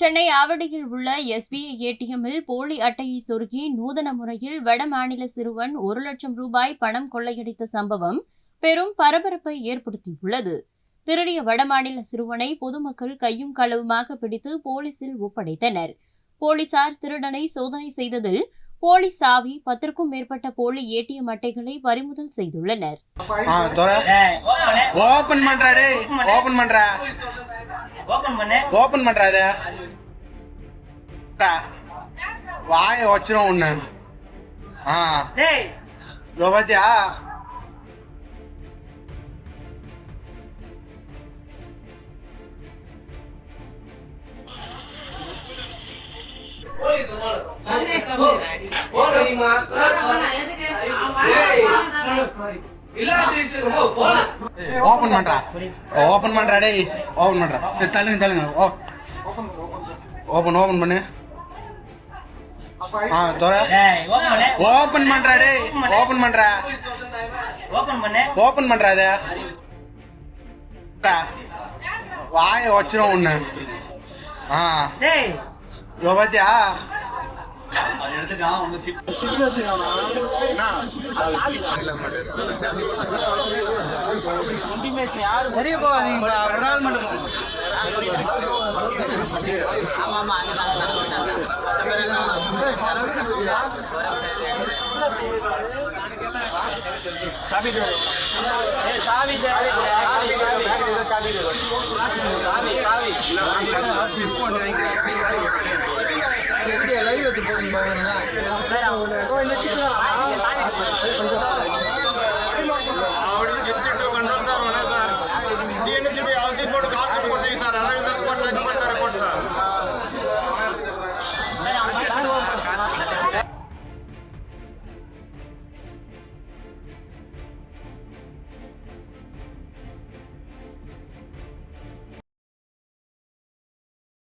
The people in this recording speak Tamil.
சென்னை ஆவடியில் உள்ள எஸ்பிஐ ஏடிஎம்மில் போலி அட்டையை சொருகி நூதன முறையில் வடமாநில சிறுவன் ஒரு லட்சம் ரூபாய் பணம் கொள்ளையடித்த சம்பவம் பெரும் பரபரப்பை ஏற்படுத்தியுள்ளது. திருடிய வடமாநில சிறுவனை பொதுமக்கள் கையும் களவுமாக பிடித்து போலீசில் ஒப்படைத்தனர். போலீசார் திருடனை சோதனை செய்ததில் போலி சாவி பத்திற்கும் மேற்பட்ட போலி ஏடிஎம் அட்டைகளை பறிமுதல் செய்துள்ளனர். ஓபன் பண்றா டேய் ஓபன் பண்றா open பண்ணு. ஓபன் பண்றா இத டா. வாய வச்சிரும் உன்ன ஆ டேய், இதோ பாத்தியா ஓபன் பண்றா. ஓபன் பண்றா டேய். ஓபன் பண்றா. தள்ளுங்க தள்ளுங்க. ஓ. ஓபன் ஓபன் பண்ணு. ஆ தோற. டேய், open பண்ணு. ஓபன் பண்றா டேய். ஓபன் பண்றா. Open பண்ணு. ஓபன் பண்றா இத. டா. வாய வச்சிரும் உன்ன ஆ. டேய், இதோ பாத்தியா? வெளியே போகாதீங்க ஒரு நாள் மட்டும் சாவி சாவி சாவி சாவி சாவி